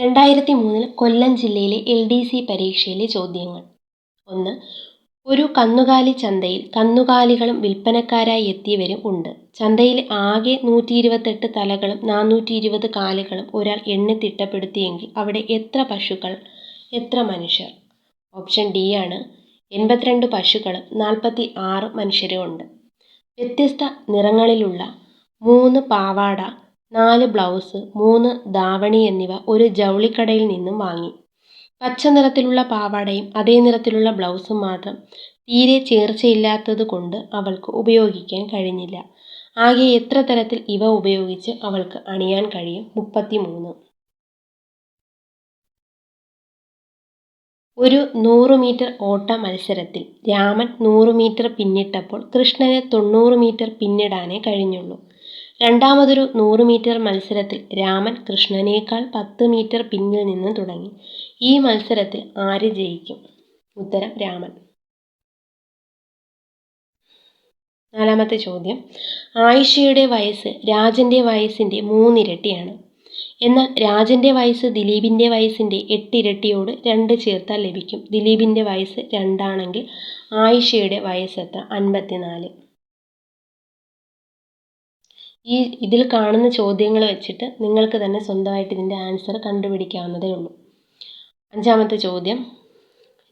രണ്ടായിരത്തി മൂന്നിൽ കൊല്ലം ജില്ലയിലെ എൽ ഡി സി പരീക്ഷയിലെ ചോദ്യങ്ങൾ ഒന്ന് ഒരു കന്നുകാലി ചന്തയിൽ കന്നുകാലികളും വിൽപ്പനക്കാരായി എത്തിയവരും ഉണ്ട് ചന്തയിൽ ആകെ നൂറ്റി ഇരുപത്തെട്ട് തലകളും നാനൂറ്റി ഇരുപത് കാലുകളും ഒരാൾ എണ്ണി തിട്ടപ്പെടുത്തിയെങ്കിൽ അവിടെ എത്ര പശുക്കൾ എത്ര മനുഷ്യർ ഓപ്ഷൻ ഡി ആണ് എൺപത്തിരണ്ട് പശുക്കളും നാൽപ്പത്തി ആറ് മനുഷ്യരും ഉണ്ട് വ്യത്യസ്ത നിറങ്ങളിലുള്ള മൂന്ന് പാവാട നാല് ബ്ലൗസ് മൂന്ന് ദാവണി എന്നിവ ഒരു ജൗളിക്കടയിൽ നിന്നും വാങ്ങി പച്ച നിറത്തിലുള്ള പാവാടയും അതേ നിറത്തിലുള്ള ബ്ലൗസും മാത്രം തീരെ ചേർച്ചയില്ലാത്തത് കൊണ്ട് അവൾക്ക് ഉപയോഗിക്കാൻ കഴിഞ്ഞില്ല ആകെ എത്ര തരത്തിൽ ഇവ ഉപയോഗിച്ച് അവൾക്ക് അണിയാൻ കഴിയും മുപ്പത്തി മൂന്ന് ഒരു നൂറ് മീറ്റർ ഓട്ട മത്സരത്തിൽ രാമൻ നൂറ് മീറ്റർ പിന്നിട്ടപ്പോൾ കൃഷ്ണന് തൊണ്ണൂറ് മീറ്റർ പിന്നിടാനേ കഴിഞ്ഞുള്ളൂ രണ്ടാമതൊരു നൂറ് മീറ്റർ മത്സരത്തിൽ രാമൻ കൃഷ്ണനേക്കാൾ പത്ത് മീറ്റർ പിന്നിൽ നിന്ന് തുടങ്ങി ഈ മത്സരത്തിൽ ആര് ജയിക്കും ഉത്തരം രാമൻ നാലാമത്തെ ചോദ്യം ആയിഷയുടെ വയസ്സ് രാജൻ്റെ വയസ്സിൻ്റെ മൂന്നിരട്ടിയാണ് എന്നാൽ രാജൻ്റെ വയസ്സ് ദിലീപിൻ്റെ വയസ്സിൻ്റെ എട്ടിരട്ടിയോട് രണ്ട് ചേർത്താൽ ലഭിക്കും ദിലീപിൻ്റെ വയസ്സ് രണ്ടാണെങ്കിൽ ആയിഷയുടെ വയസ്സെത്ര അൻപത്തിനാല് ഈ ഇതിൽ കാണുന്ന ചോദ്യങ്ങൾ വെച്ചിട്ട് നിങ്ങൾക്ക് തന്നെ സ്വന്തമായിട്ട് ഇതിൻ്റെ ആൻസർ കണ്ടുപിടിക്കാവുന്നതേ ഉള്ളൂ അഞ്ചാമത്തെ ചോദ്യം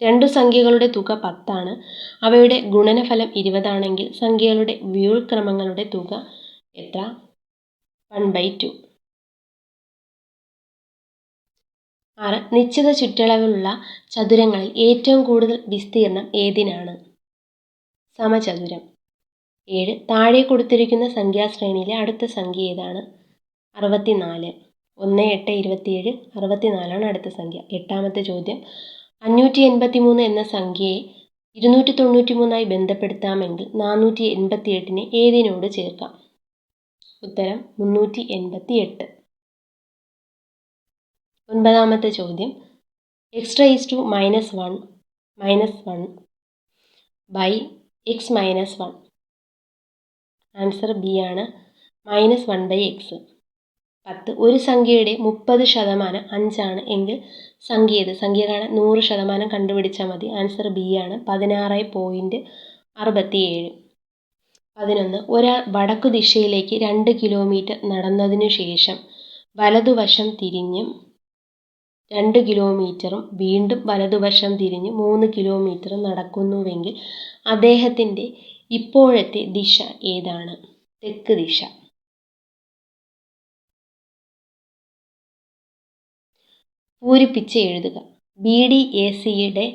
രണ്ടു സംഖ്യകളുടെ തുക പത്താണ് അവയുടെ ഗുണനഫലം ഇരുപതാണെങ്കിൽ സംഖ്യകളുടെ വ്യൂൾക്രമങ്ങളുടെ തുക എത്ര വൺ ബൈ ടു ആറ് നിശ്ചിത ചുറ്റളവിലുള്ള ചതുരങ്ങളിൽ ഏറ്റവും കൂടുതൽ വിസ്തീർണം ഏതിനാണ് സമചതുരം ഏഴ് താഴെ കൊടുത്തിരിക്കുന്ന സംഖ്യാശ്രേണിയിലെ അടുത്ത സംഖ്യ ഏതാണ് അറുപത്തിനാല് ഒന്ന് എട്ട് ഇരുപത്തിയേഴ് അറുപത്തിനാലാണ് അടുത്ത സംഖ്യ എട്ടാമത്തെ ചോദ്യം അഞ്ഞൂറ്റി എൺപത്തി മൂന്ന് എന്ന സംഖ്യയെ ഇരുന്നൂറ്റി തൊണ്ണൂറ്റി മൂന്നായി ബന്ധപ്പെടുത്താമെങ്കിൽ നാനൂറ്റി എൺപത്തി എട്ടിനെ ഏതിനോട് ചേർക്കാം ഉത്തരം മുന്നൂറ്റി എൺപത്തി എട്ട് ഒൻപതാമത്തെ ചോദ്യം extra is two minus one minus one by x minus one answer b ആണ് മൈനസ് വൺ ബൈ എക്സ് പത്ത് ഒരു സംഖ്യയുടെ മുപ്പത് ശതമാനം അഞ്ചാണ് എങ്കിൽ സംഖ്യ ഏത് സംഖ്യ കാണാൻ നൂറ് ശതമാനം കണ്ടുപിടിച്ചാൽ മതി ആൻസർ ബി ആണ് പതിനാറ് പോയിൻറ്റ് അറുപത്തിയേഴ് പതിനൊന്ന് ഒരാൾ വടക്കു ദിശയിലേക്ക് രണ്ട് കിലോമീറ്റർ നടന്നതിന് ശേഷം വലതുവശം തിരിഞ്ഞും രണ്ട് കിലോമീറ്ററും വീണ്ടും വലതുവശം തിരിഞ്ഞ് മൂന്ന് കിലോമീറ്ററും നടക്കുന്നുവെങ്കിൽ അദ്ദേഹത്തിൻ്റെ ഇപ്പോഴത്തെ ദിശ ഏതാണ് തെക്ക് ദിശ പൂരിപ്പിച്ച് എഴുതുക ബി ഡി എ സിയുടെ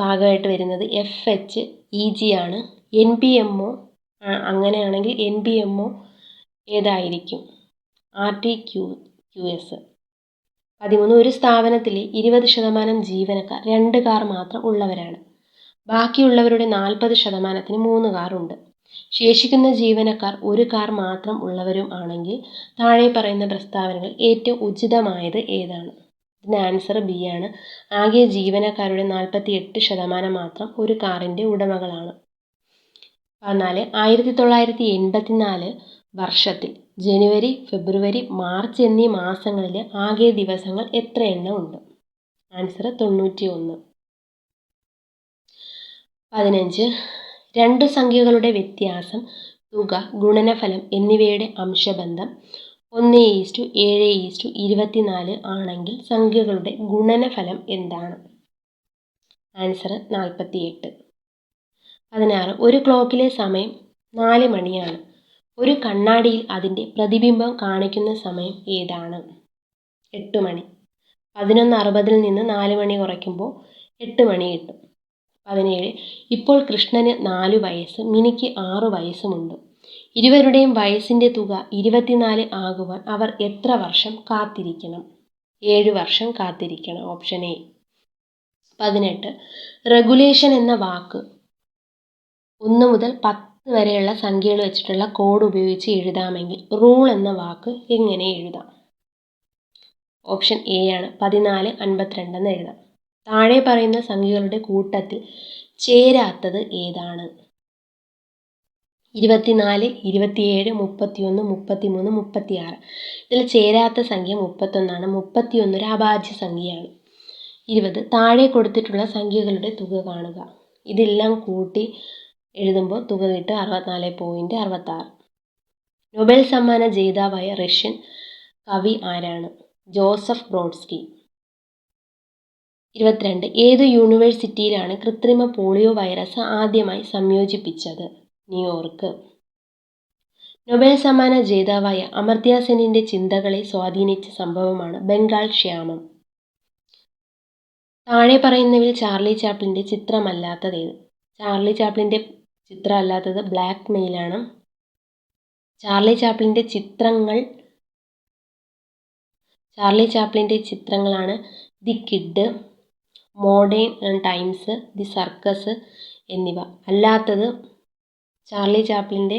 ഭാഗമായിട്ട് വരുന്നത് എഫ് എച്ച് ഇ ജി ആണ് എൻ ബി എം ഒ അങ്ങനെയാണെങ്കിൽ എൻ ബി എം ഒ ഏതായിരിക്കും R T Q Q S പതിമൂന്ന് ഒരു സ്ഥാപനത്തിലെ ഇരുപത് ശതമാനം ജീവനക്കാർ രണ്ട് കാർ മാത്രം ഉള്ളവരാണ് ബാക്കിയുള്ളവരുടെ നാൽപ്പത് ശതമാനത്തിന് മൂന്ന് കാർ ഉണ്ട് ശേഷിക്കുന്ന ജീവനക്കാർ ഒരു കാർ മാത്രം ഉള്ളവരും ആണെങ്കിൽ താഴെ പറയുന്ന പ്രസ്താവനകൾ ഏറ്റവും ഉചിതമായത് ഏതാണ് ഇതിന് ആൻസർ ബി ആണ് ആകെ ജീവനക്കാരുടെ നാൽപ്പത്തി എട്ട് ശതമാനം മാത്രം ഒരു കാറിൻ്റെ ഉടമകളാണ് പതിനാല് ആയിരത്തി തൊള്ളായിരത്തി എൺപത്തിനാല് വർഷത്തിൽ ജനുവരി ഫെബ്രുവരി മാർച്ച് എന്നീ മാസങ്ങളിൽ ആകെ ദിവസങ്ങൾ എത്ര എണ്ണം ഉണ്ട് ആൻസർ തൊണ്ണൂറ്റി ഒന്ന് പതിനഞ്ച് രണ്ട് സംഖ്യകളുടെ വ്യത്യാസം തുക ഗുണനഫലം എന്നിവയുടെ അംശബന്ധം ഒന്ന് ഈസ്റ്റു ഏഴ് ഈസ്റ്റു ഇരുപത്തിനാല് ആണെങ്കിൽ സംഖ്യകളുടെ ഗുണനഫലം എന്താണ് ആൻസർ എട്ട് പതിനാറ് ഒരു ക്ലോക്കിലെ സമയം നാല് മണിയാണ് ഒരു കണ്ണാടിയിൽ അതിൻ്റെ പ്രതിബിംബം കാണിക്കുന്ന സമയം ഏതാണ് എട്ട് മണി പതിനൊന്ന് അറുപതിൽ നിന്ന് നാല് മണി കുറയ്ക്കുമ്പോൾ എട്ട് മണി കിട്ടും പതിനേഴ് ഇപ്പോൾ കൃഷ്ണന് നാലു വയസ്സ് മിനിക്ക് ആറു വയസ്സുമുണ്ട് ഇരുവരുടെയും വയസ്സിൻ്റെ തുക ഇരുപത്തിനാല് ആകുവാൻ അവർ എത്ര വർഷം കാത്തിരിക്കണം ഏഴ് വർഷം കാത്തിരിക്കണം ഓപ്ഷൻ എ പതിനെട്ട് റെഗുലേഷൻ എന്ന വാക്ക് ഒന്ന് മുതൽ പത്ത് വരെയുള്ള സംഖ്യകൾ വെച്ചിട്ടുള്ള കോഡ് ഉപയോഗിച്ച് എഴുതാമെങ്കിൽ റൂൾ എന്ന വാക്ക് എങ്ങനെ എഴുതാം ഓപ്ഷൻ എ ആണ് പതിനാല് അൻപത്തിരണ്ടെന്ന് എഴുതാം താഴെ പറയുന്ന സംഖ്യകളുടെ കൂട്ടത്തിൽ ചേരാത്തത് ഏതാണ് ഇരുപത്തിനാല് ഇരുപത്തിയേഴ് മുപ്പത്തിയൊന്ന് മുപ്പത്തിമൂന്ന് മുപ്പത്തിയാറ് ഇതിൽ ചേരാത്ത സംഖ്യ മുപ്പത്തൊന്നാണ് മുപ്പത്തിയൊന്ന് ഒരു അഭാജ്യ സംഖ്യയാണ് ഇരുപത് താഴെ കൊടുത്തിട്ടുള്ള സംഖ്യകളുടെ തുക കാണുക ഇതെല്ലാം കൂട്ടി എഴുതുമ്പോൾ തുക കിട്ടുക അറുപത്തിനാല് പോയിൻറ്റ് അറുപത്താറ് നൊബേൽ സമ്മാന ജേതാവായ റഷ്യൻ കവി ആരാണ് ജോസഫ് ബ്രോഡ്സ്കി ഇരുപത്തിരണ്ട് ഏത് യൂണിവേഴ്സിറ്റിയിലാണ് കൃത്രിമ പോളിയോ വൈറസ് ആദ്യമായി സംയോജിപ്പിച്ചത് ന്യൂയോർക്ക് നൊബേൽ സമ്മാന ജേതാവായ അമർത്യ സെന്നിൻ്റെ ചിന്തകളെ സ്വാധീനിച്ച സംഭവമാണ് ബംഗാൾ ക്ഷാമം താഴെ പറയുന്നവയിൽ ചാർലി ചാപ്ലിൻ്റെ ഏത് ചാർലി ചാപ്ലിൻ്റെ ചിത്രം ബ്ലാക്ക് മെയിലാണ് ചാർലി ചാപ്ലിൻ്റെ ചിത്രങ്ങൾ ചാർലി ചാപ്ലിൻ്റെ ചിത്രങ്ങളാണ് the kid modern times the circus എന്നിവ അല്ലാത്തത് ചാർലി ചാപ്ലിൻ്റെ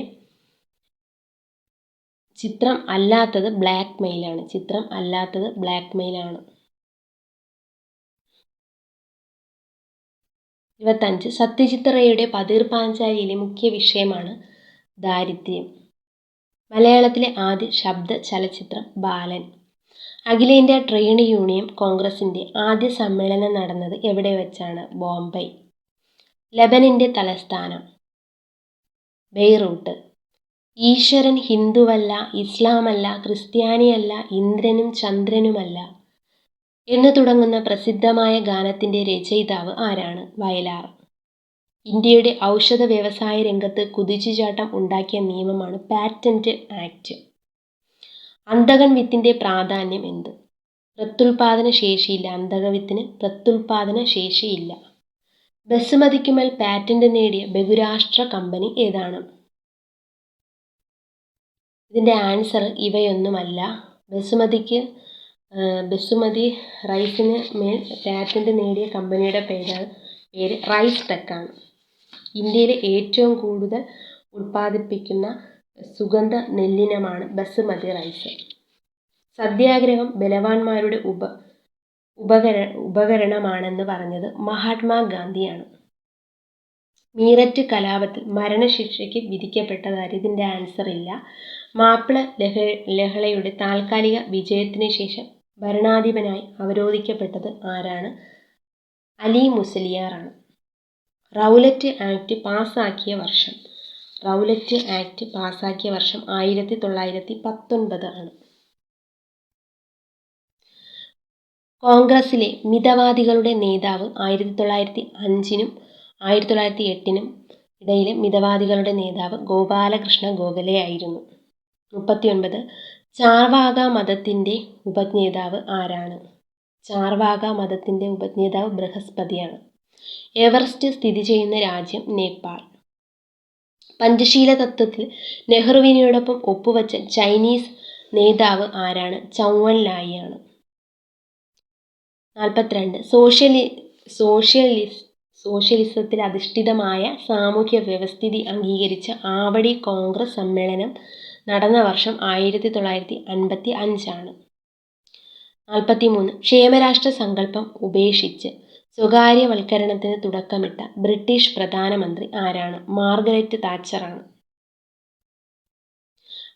ചിത്രം അല്ലാത്തത് ബ്ലാക്ക് മെയിലാണ് ചിത്രം അല്ലാത്തത് ബ്ലാക്ക് മെയിലാണ് ഇരുപത്തഞ്ച് സത്യചിത്രയുടെ പതിർ പാഞ്ചാലിയിലെ മുഖ്യ വിഷയമാണ് ദാരിദ്ര്യം മലയാളത്തിലെ ആദ്യ ശബ്ദ ചലച്ചിത്രം ബാലൻ അഖിലേന്ത്യാ ട്രേഡ് യൂണിയൻ കോൺഗ്രസിൻ്റെ ആദ്യ സമ്മേളനം നടന്നത് എവിടെ വെച്ചാണ് ബോംബെ ലബനിൻ്റെ തലസ്ഥാനം ബെയ്റൂട്ട് ഈശ്വരൻ ഹിന്ദുവല്ല ഇസ്ലാമല്ല ക്രിസ്ത്യാനിയല്ല ഇന്ദ്രനും ചന്ദ്രനുമല്ല എന്ന് തുടങ്ങുന്ന പ്രസിദ്ധമായ ഗാനത്തിൻ്റെ രചയിതാവ് ആരാണ് വയലാർ ഇന്ത്യയുടെ ഔഷധ വ്യവസായ രംഗത്ത് കുതിച്ചുചാട്ടം ഉണ്ടാക്കിയ നിയമമാണ് പാറ്റൻറ്റ് ആക്ട് അന്തകൻ വിത്തിൻ്റെ പ്രാധാന്യം എന്ത് പ്രത്യുൽപാദന ശേഷിയില്ല അന്തകവിത്തിന് പ്രത്യുൽപാദന ശേഷിയില്ല ബസുമതിക്കുമേൽ പാറ്റന്റ് നേടിയ ബഹുരാഷ്ട്ര കമ്പനി ഏതാണ് ഇതിൻ്റെ ആൻസർ ഇവയൊന്നുമല്ല ബസുമതിക്ക് ബസുമതി റൈസിന് മേൽ പാറ്റന്റ് നേടിയ കമ്പനിയുടെ പേരാണ് പേര് റൈസ് ടെക്കാണ് ഇന്ത്യയിൽ ഏറ്റവും കൂടുതൽ ഉൽപ്പാദിപ്പിക്കുന്ന സുഗന്ധ നെല്ലിനമാണ് ബസുമതി റൈസ് സത്യാഗ്രഹം ബലവാന്മാരുടെ ഉപ ഉപകര ഉപകരണമാണെന്ന് പറഞ്ഞത് മഹാത്മാഗാന്ധിയാണ് മീററ്റ് കലാപത്തിൽ മരണശിക്ഷയ്ക്ക് വിധിക്കപ്പെട്ടതായി ഇതിൻ്റെ ആൻസർ ഇല്ല മാപ്പിള ലഹ ലഹളയുടെ താൽക്കാലിക വിജയത്തിന് ശേഷം ഭരണാധിപനായി അവരോധിക്കപ്പെട്ടത് ആരാണ് അലി മുസലിയാറാണ് റൗലറ്റ് ആക്ട് പാസ്സാക്കിയ വർഷം റൗലറ്റ് ആക്ട് പാസാക്കിയ വർഷം ആയിരത്തി തൊള്ളായിരത്തി പത്തൊൻപത് ആണ് കോൺഗ്രസിലെ മിതവാദികളുടെ നേതാവ് ആയിരത്തി തൊള്ളായിരത്തി അഞ്ചിനും ആയിരത്തി തൊള്ളായിരത്തി എട്ടിനും ഇടയിലെ മിതവാദികളുടെ നേതാവ് ഗോപാലകൃഷ്ണ ഗോഖലെ ആയിരുന്നു മുപ്പത്തിയൊൻപത് ചാർവാക മതത്തിൻ്റെ ഉപജ്ഞേതാവ് ആരാണ് ചാർവാക മതത്തിൻ്റെ ഉപജ്ഞേതാവ് ബൃഹസ്പതിയാണ് എവറസ്റ്റ് സ്ഥിതി ചെയ്യുന്ന രാജ്യം നേപ്പാൾ പഞ്ചശീല തത്വത്തിൽ നെഹ്റുവിനോടൊപ്പം ഒപ്പുവച്ച ചൈനീസ് നേതാവ് ആരാണ് ചൗവൻ ലായിയാണ് ആണ് നാൽപ്പത്തിരണ്ട് സോഷ്യലി സോഷ്യലിസ്റ്റ് സോഷ്യലിസത്തിൽ അധിഷ്ഠിതമായ സാമൂഹ്യ വ്യവസ്ഥിതി അംഗീകരിച്ച ആവടി കോൺഗ്രസ് സമ്മേളനം നടന്ന വർഷം ആയിരത്തി തൊള്ളായിരത്തി അൻപത്തി അഞ്ചാണ് നാൽപ്പത്തി മൂന്ന് ക്ഷേമരാഷ്ട്ര സങ്കല്പം ഉപേക്ഷിച്ച് സ്വകാര്യവൽക്കരണത്തിന് തുടക്കമിട്ട ബ്രിട്ടീഷ് പ്രധാനമന്ത്രി ആരാണ് മാർഗരറ്റ് താച്ചറാണ്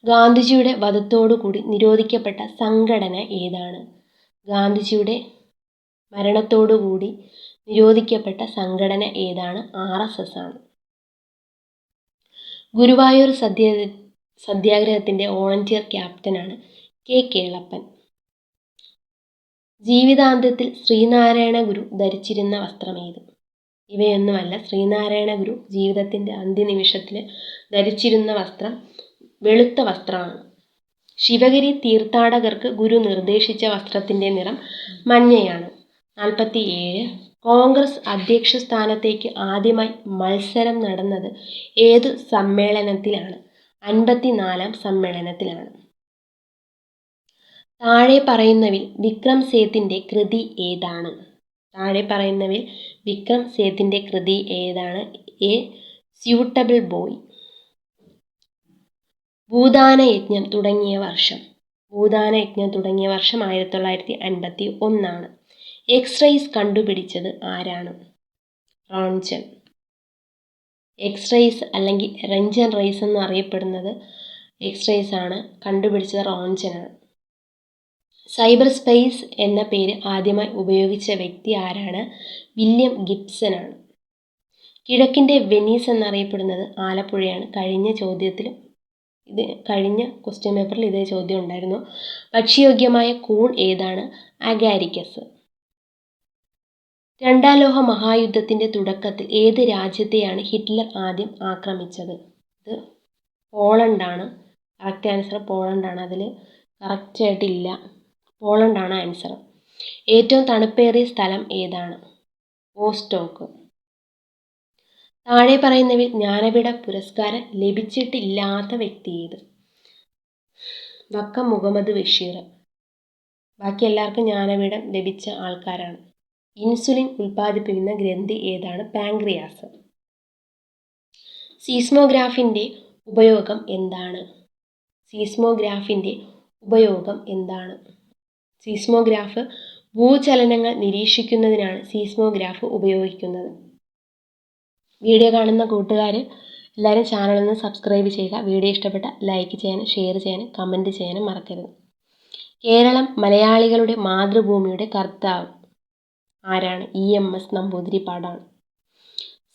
ഗാന്ധിജിയുടെ വധത്തോടുകൂടി നിരോധിക്കപ്പെട്ട സംഘടന ഏതാണ് ഗാന്ധിജിയുടെ മരണത്തോടുകൂടി നിരോധിക്കപ്പെട്ട സംഘടന ഏതാണ് ആർ എസ് എസ് ആണ് ഗുരുവായൂർ സദ്യ സത്യാഗ്രഹത്തിൻ്റെ വോളണ്ടിയർ ക്യാപ്റ്റനാണ് കെ കേളപ്പൻ ജീവിതാന്ത്യത്തിൽ ശ്രീനാരായണ ഗുരു ധരിച്ചിരുന്ന വസ്ത്രമേത് ഇവയൊന്നുമല്ല ശ്രീനാരായണ ഗുരു ജീവിതത്തിൻ്റെ അന്ത്യനിമിഷത്തിൽ ധരിച്ചിരുന്ന വസ്ത്രം വെളുത്ത വസ്ത്രമാണ് ശിവഗിരി തീർത്ഥാടകർക്ക് ഗുരു നിർദ്ദേശിച്ച വസ്ത്രത്തിൻ്റെ നിറം മഞ്ഞയാണ് നാൽപ്പത്തി ഏഴ് കോൺഗ്രസ് അധ്യക്ഷ സ്ഥാനത്തേക്ക് ആദ്യമായി മത്സരം നടന്നത് ഏത് സമ്മേളനത്തിലാണ് അൻപത്തിനാലാം സമ്മേളനത്തിലാണ് താഴെ പറയുന്നവിൽ വിക്രം സേത്തിൻ്റെ കൃതി ഏതാണ് താഴെ പറയുന്നവിൽ വിക്രം സേത്തിൻ്റെ കൃതി ഏതാണ് എ സ്യൂട്ടബിൾ ബോയ് ഭൂദാനയജ്ഞം തുടങ്ങിയ വർഷം ഭൂദാനയജ്ഞം തുടങ്ങിയ വർഷം ആയിരത്തി തൊള്ളായിരത്തി അൻപത്തി ഒന്നാണ് എക്സ്റേസ് കണ്ടുപിടിച്ചത് ആരാണ് റോൺജൻ എക്സ്റേസ് അല്ലെങ്കിൽ റെഞ്ചൻ റേസ് എന്നറിയപ്പെടുന്നത് എക്സ്റേസ് ആണ് കണ്ടുപിടിച്ചത് ആണ് സൈബർ സ്പേസ് എന്ന പേര് ആദ്യമായി ഉപയോഗിച്ച വ്യക്തി ആരാണ് വില്യം ഗിപ്സൺ ആണ് കിഴക്കിൻ്റെ വെനീസ് എന്നറിയപ്പെടുന്നത് ആലപ്പുഴയാണ് കഴിഞ്ഞ ചോദ്യത്തിൽ ഇത് കഴിഞ്ഞ ക്വസ്റ്റ്യൻ പേപ്പറിൽ ഇതേ ചോദ്യം ഉണ്ടായിരുന്നു ഭക്ഷ്യയോഗ്യമായ കൂൺ ഏതാണ് അഗാരിക്കസ് രണ്ടാം ലോക മഹായുദ്ധത്തിൻ്റെ തുടക്കത്തിൽ ഏത് രാജ്യത്തെയാണ് ഹിറ്റ്ലർ ആദ്യം ആക്രമിച്ചത് ഇത് പോളണ്ടാണ് കറക്റ്റ് ആൻസർ പോളണ്ടാണ് അതിൽ കറക്റ്റായിട്ടില്ല പോളണ്ടാണ് ആൻസർ ഏറ്റവും തണുപ്പേറിയ സ്ഥലം ഏതാണ് ഓസ്റ്റോക്ക് താഴെ പറയുന്നവയിൽ ജ്ഞാനപീഠ പുരസ്കാരം ലഭിച്ചിട്ടില്ലാത്ത വ്യക്തി ഏത് വക്കം മുഹമ്മദ് ബഷീർ ബാക്കി എല്ലാവർക്കും ജ്ഞാനപീഠം ലഭിച്ച ആൾക്കാരാണ് ഇൻസുലിൻ ഉൽപ്പാദിപ്പിക്കുന്ന ഗ്രന്ഥി ഏതാണ് പാങ്ക്രിയാസ് സീസ്മോഗ്രാഫിൻ്റെ ഉപയോഗം എന്താണ് സീസ്മോഗ്രാഫിൻ്റെ ഉപയോഗം എന്താണ് സീസ്മോഗ്രാഫ് ഭൂചലനങ്ങൾ നിരീക്ഷിക്കുന്നതിനാണ് സീസ്മോഗ്രാഫ് ഉപയോഗിക്കുന്നത് വീഡിയോ കാണുന്ന കൂട്ടുകാർ എല്ലാവരും ചാനലൊന്ന് സബ്സ്ക്രൈബ് ചെയ്യുക വീഡിയോ ഇഷ്ടപ്പെട്ട ലൈക്ക് ചെയ്യാനും ഷെയർ ചെയ്യാനും കമൻറ്റ് ചെയ്യാനും മറക്കരുത് കേരളം മലയാളികളുടെ മാതൃഭൂമിയുടെ കർത്താവ് ആരാണ് ഇ e എം എസ് നമ്പൂതിരിപ്പാടാണ്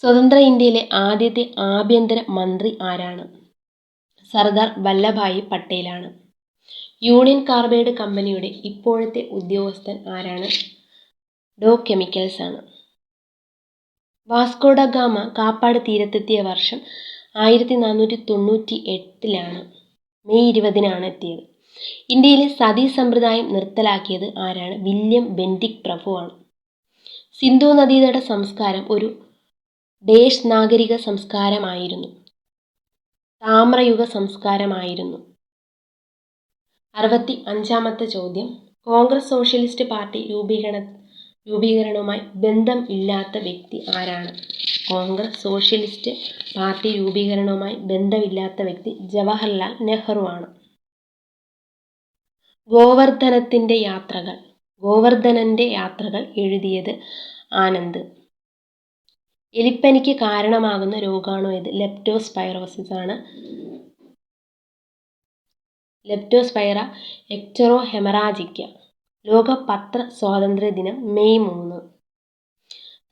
സ്വതന്ത്ര ഇന്ത്യയിലെ ആദ്യത്തെ ആഭ്യന്തര മന്ത്രി ആരാണ് സർദാർ വല്ലഭായി പട്ടേലാണ് യൂണിയൻ കാർബൈഡ് കമ്പനിയുടെ ഇപ്പോഴത്തെ ഉദ്യോഗസ്ഥൻ ആരാണ് ഡോ കെമിക്കൽസ് ആണ് വാസ്കോഡ ഗാമ കാപ്പാട് തീരത്തെത്തിയ വർഷം ആയിരത്തി നാനൂറ്റി തൊണ്ണൂറ്റി എട്ടിലാണ് മെയ് ഇരുപതിനാണ് എത്തിയത് ഇന്ത്യയിലെ സതി സമ്പ്രദായം നിർത്തലാക്കിയത് ആരാണ് വില്യം ബെൻഡിക് പ്രഭുവാണ് സിന്ധു നദീതട സംസ്കാരം ഒരു ദേശ് നാഗരിക സംസ്കാരമായിരുന്നു താമ്രയുഗ സംസ്കാരമായിരുന്നു അറുപത്തി അഞ്ചാമത്തെ ചോദ്യം കോൺഗ്രസ് സോഷ്യലിസ്റ്റ് പാർട്ടി രൂപീകരണ രൂപീകരണവുമായി ബന്ധം ഇല്ലാത്ത വ്യക്തി ആരാണ് കോൺഗ്രസ് സോഷ്യലിസ്റ്റ് പാർട്ടി രൂപീകരണവുമായി ബന്ധമില്ലാത്ത വ്യക്തി ജവഹർലാൽ നെഹ്റു ആണ് ഗോവർദ്ധനത്തിൻ്റെ യാത്രകൾ ഗോവർദ്ധനൻ്റെ യാത്രകൾ എഴുതിയത് ആനന്ദ് എലിപ്പനിക്ക് കാരണമാകുന്ന രോഗമാണോ ഇത് ലെപ്റ്റോസ്പൈറോസിസ് ആണ് ലെപ്റ്റോസ്പൈറ ഹെമറാജിക്ക ലോക പത്ര സ്വാതന്ത്ര്യ ദിനം മെയ് മൂന്ന്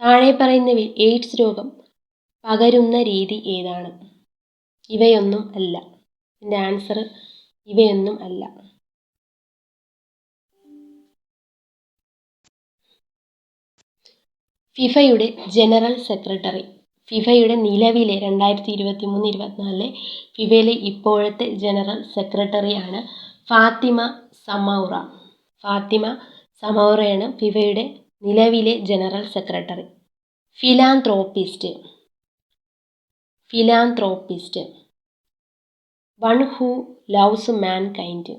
താഴെ പറയുന്നവയിൽ എയ്ഡ്സ് രോഗം പകരുന്ന രീതി ഏതാണ് ഇവയൊന്നും അല്ല എൻ്റെ ആൻസർ ഇവയൊന്നും അല്ല ഫിഫയുടെ ജനറൽ സെക്രട്ടറി ഫിഫയുടെ നിലവിലെ രണ്ടായിരത്തി ഇരുപത്തി മൂന്ന് ഇരുപത്തിനാലിലെ ഫിഫയിലെ ഇപ്പോഴത്തെ ജനറൽ സെക്രട്ടറിയാണ് ഫാത്തിമ സമൗറ ഫാത്തിമ സമൗറയാണ് ഫിഫയുടെ നിലവിലെ general secretary philanthropist philanthropist one who loves mankind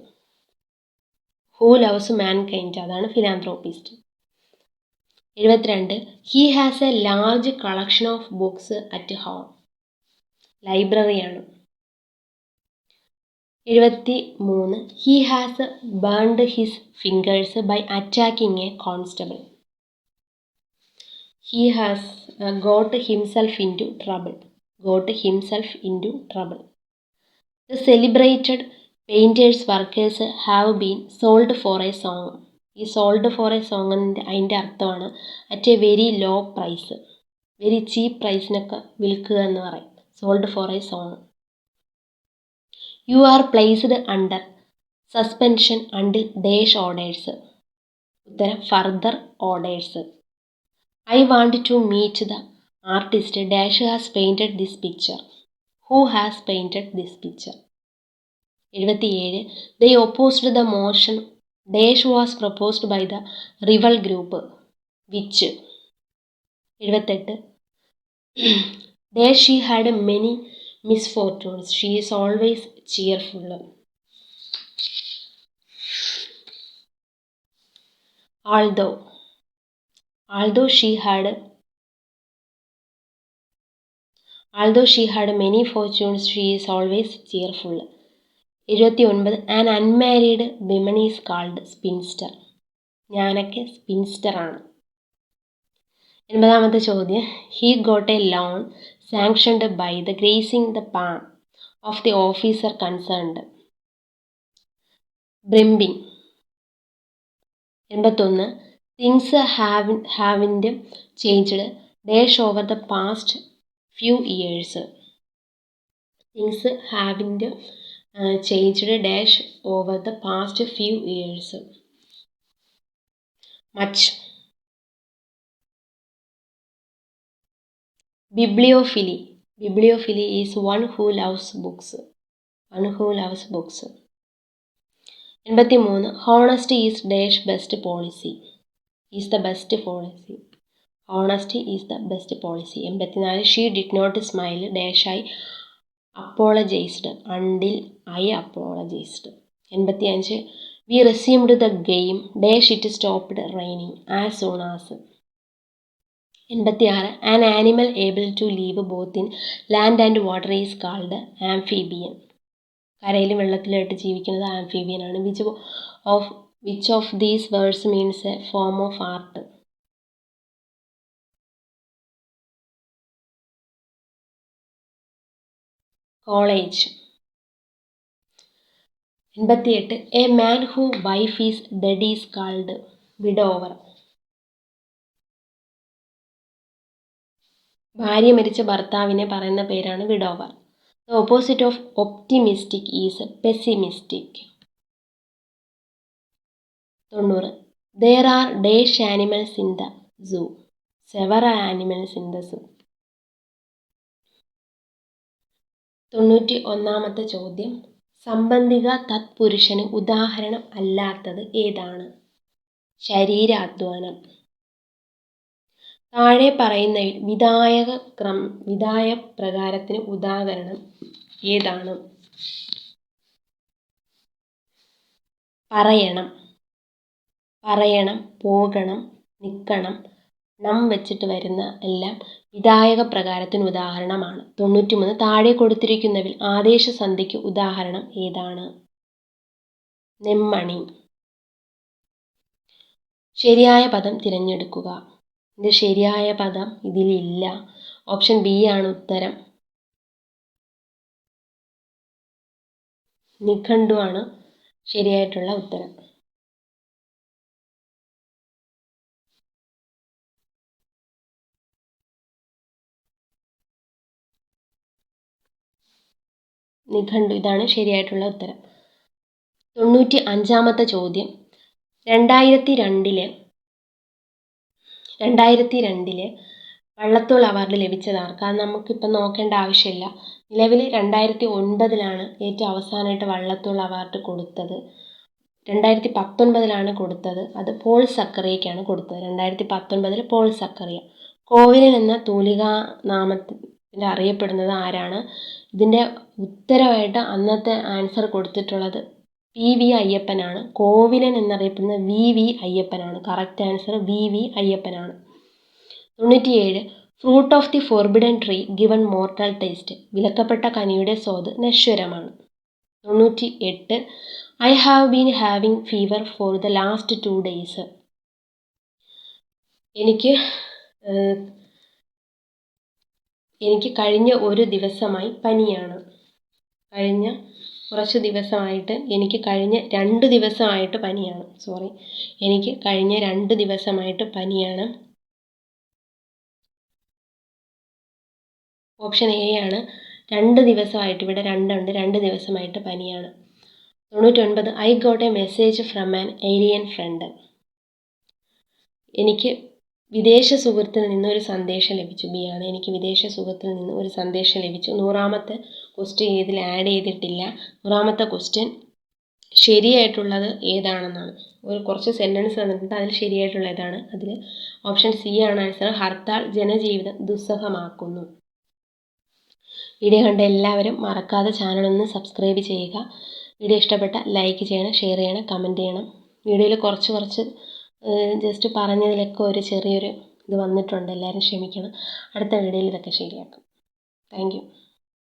who loves mankind അതാണ് ഫിലാന്ത്രോപ്പിസ്റ്റ് എഴുപത്തിരണ്ട് he has a large collection of books at home ലൈബ്രറിയാണ് എഴുപത്തി മൂന്ന് he has burned his fingers by attacking a constable he has got himself into trouble got himself into trouble the celebrated painters workers have been sold for a song ഈ sold for a song അതിൻ്റെ അർത്ഥമാണ് at a very low price very cheap പ്രൈസിനൊക്കെ വിൽക്കുക എന്ന് പറയും sold for a song you are placed under suspension until dash orders ഉത്തരം further orders I want to meet the artist dash has painted this picture who has painted this picture എഴുപത്തിയേഴ് the opposed the motion dash was proposed by the rival group which എഴുപത്തെട്ട് dash she had many misfortunes she is always cheerful although although she had although she had many fortunes she is always cheerful എഴുപത്തി ഒൻപത് an unmarried women is called spinster ഞാനൊക്കെ സ്പിൻസ്റ്ററാണ് എൺപതാമത്തെ ചോദ്യം he got a loan sanctioned by the greasing the പാ of the officer concerned bribing എൺപത്തൊന്ന് things have ഹാവിൻ്റെ changed dash over the past few years things ഹാവിൻ്റെ changed dash over the past few years much bibliophile bibliophile is one who loves books one who loves books എൺപത്തി മൂന്ന് honesty is dash best policy is the best policy honesty is the best policy എൺപത്തിനാല് she did not smile ഡാഷായി apologised until I apologist എൺപത്തി അഞ്ച് we resumed the game dash it stopped raining as soon as എൺപത്തി ആറ് an animal able to live both in land and water is called amphibian കരയിലും വെള്ളത്തിലായിട്ട് ജീവിക്കുന്നത് amphibian ആണ് which of which of these words means a form of art college എൺപത്തിയെട്ട് a man who wife is dead is called over ഭാര്യ മരിച്ച ഭർത്താവിനെ പറയുന്ന പേരാണ് widower the opposite of optimistic is pessimistic തൊണ്ണൂറ് there are dash animals in the zoo several animals in the zoo തൊണ്ണൂറ്റി ഒന്നാമത്തെ ചോദ്യം സംബന്ധിക തത്പുരുഷന് ഉദാഹരണം അല്ലാത്തത് ഏതാണ് ശരീരാധ്വാനം താഴെ പറയുന്നതിൽ വിധായക ക്രം വിധായ പ്രകാരത്തിന് ഉദാഹരണം ഏതാണ് പറയണം പറയണം പോകണം നിൽക്കണം നം വെച്ചിട്ട് വരുന്ന എല്ലാം വിധായക പ്രകാരത്തിന് ഉദാഹരണമാണ് തൊണ്ണൂറ്റിമൂന്ന് താഴെ കൊടുത്തിരിക്കുന്നവിൽ ആദേശ സന്ധിക്ക് ഉദാഹരണം ഏതാണ് നെമ്മണി ശരിയായ പദം തിരഞ്ഞെടുക്കുക ഇതിൻ്റെ ശരിയായ പദം ഇതിലില്ല ഓപ്ഷൻ ബി ആണ് ഉത്തരം നിഘണ്ടുവാണ് ശരിയായിട്ടുള്ള ഉത്തരം നിഘണ്ടു ഇതാണ് ശരിയായിട്ടുള്ള ഉത്തരം തൊണ്ണൂറ്റി അഞ്ചാമത്തെ ചോദ്യം രണ്ടായിരത്തി രണ്ടിലെ രണ്ടായിരത്തി രണ്ടിലെ വള്ളത്തോൾ അവാർഡ് ലഭിച്ചതാർക്ക് അത് നമുക്കിപ്പോൾ നോക്കേണ്ട ആവശ്യമില്ല നിലവിൽ രണ്ടായിരത്തി ഒൻപതിലാണ് ഏറ്റവും അവസാനമായിട്ട് വള്ളത്തോൾ അവാർഡ് കൊടുത്തത് രണ്ടായിരത്തി പത്തൊൻപതിലാണ് കൊടുത്തത് അത് പോൾ സക്കറിയക്കാണ് കൊടുത്തത് രണ്ടായിരത്തി പത്തൊൻപതിൽ പോൾ സക്കറിയ കോവിലൻ എന്ന തൂലിക നാമ ഇതിൽ അറിയപ്പെടുന്നത് ആരാണ് ഇതിൻ്റെ ഉത്തരമായിട്ട് അന്നത്തെ ആൻസർ കൊടുത്തിട്ടുള്ളത് പി വി അയ്യപ്പനാണ് കോവിലൻ എന്നറിയപ്പെടുന്നത് വി വി അയ്യപ്പനാണ് കറക്റ്റ് ആൻസർ വി വി അയ്യപ്പനാണ് തൊണ്ണൂറ്റിയേഴ് fruit of the forbidden tree given mortal taste വിലക്കപ്പെട്ട കനിയുടെ സ്വാദ് നശ്വരമാണ് തൊണ്ണൂറ്റി എട്ട് I have been having fever for the last two days എനിക്ക് എനിക്ക് കഴിഞ്ഞ ഒരു ദിവസമായി പനിയാണ് കഴിഞ്ഞ കുറച്ച് ദിവസമായിട്ട് എനിക്ക് കഴിഞ്ഞ രണ്ട് ദിവസമായിട്ട് പനിയാണ് സോറി എനിക്ക് കഴിഞ്ഞ രണ്ട് ദിവസമായിട്ട് പനിയാണ് ഓപ്ഷൻ എ ആണ് രണ്ട് ദിവസമായിട്ട് ഇവിടെ രണ്ടുണ്ട് രണ്ട് ദിവസമായിട്ട് പനിയാണ് തൊണ്ണൂറ്റൊൻപത് I got a message from an alien friend എനിക്ക് വിദേശ സുഹൃത്തിൽ നിന്ന് ഒരു സന്ദേശം ലഭിച്ചു ബി ആണ് എനിക്ക് വിദേശ സുഹൃത്തിൽ നിന്ന് ഒരു സന്ദേശം ലഭിച്ചു നൂറാമത്തെ ക്വസ്റ്റ്യൻ ഇതിൽ ആഡ് ചെയ്തിട്ടില്ല നൂറാമത്തെ ക്വസ്റ്റ്യൻ ശരിയായിട്ടുള്ളത് ഏതാണെന്നാണ് ഒരു കുറച്ച് സെൻറ്റൻസ് തന്നിട്ടുണ്ട് അതിൽ ശരിയായിട്ടുള്ള ഏതാണ് അതിൽ ഓപ്ഷൻ സി ആണ് ആൻസർ ഹർത്താൽ ജനജീവിതം ദുസ്സഹമാക്കുന്നു വീഡിയോ കണ്ട എല്ലാവരും മറക്കാതെ ചാനലൊന്ന് സബ്സ്ക്രൈബ് ചെയ്യുക വീഡിയോ ഇഷ്ടപ്പെട്ട ലൈക്ക് ചെയ്യണം ഷെയർ ചെയ്യണം കമൻറ്റ് ചെയ്യണം വീഡിയോയിൽ കുറച്ച് കുറച്ച് ജസ്റ്റ് പറഞ്ഞതിലൊക്കെ ഒരു ചെറിയൊരു ഇത് വന്നിട്ടുണ്ട് എല്ലാവരും ക്ഷമിക്കണം അടുത്ത വീഡിയോയിൽ ഇതൊക്കെ ശരിയാക്കും താങ്ക് യു